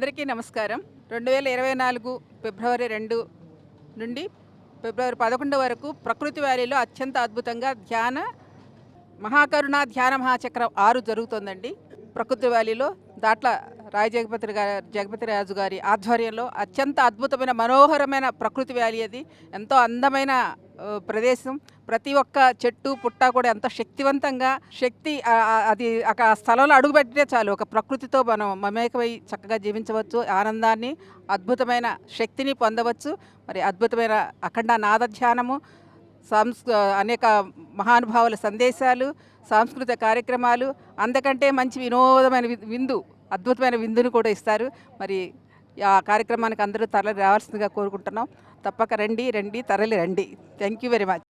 అందరికీ నమస్కారం. రెండు వేల ఇరవై నాలుగు ఫిబ్రవరి రెండు నుండి ఫిబ్రవరి పదకొండు వరకు ప్రకృతి వ్యాలీలో అత్యంత అద్భుతంగా ధ్యాన మహాకరుణ ధ్యాన మహాచక్రం ఆరు జరుగుతోందండి. ప్రకృతి వ్యాలీలో దాట్ల రాయ జగపతి గారి జగపతి రాజు గారి ఆధ్వర్యంలో అత్యంత అద్భుతమైన మనోహరమైన ప్రకృతి వ్యాలీ అది. ఎంతో అందమైన ప్రదేశం. ప్రతి ఒక్క చెట్టు పుట్ట కూడా ఎంతో శక్తివంతంగా శక్తి అది ఆ స్థలంలో అడుగుపెట్టితే చాలు. ఒక ప్రకృతితో మనం మమేకమై చక్కగా జీవించవచ్చు. ఆనందాన్ని అద్భుతమైన శక్తిని పొందవచ్చు. మరి అద్భుతమైన అఖండ నాద ధ్యానము సంస్ అనేక మహానుభావుల సందేశాలు సాంస్కృతిక కార్యక్రమాలు అందుకంటే మంచి వినోదమైన విందు అద్భుతమైన విందును కూడా ఇస్తారు. మరి ఆ కార్యక్రమానికి అందరూ తరలి రావాల్సిందిగా కోరుకుంటున్నాం. తప్పక రండి రండి తరలి రండి. Thank you very much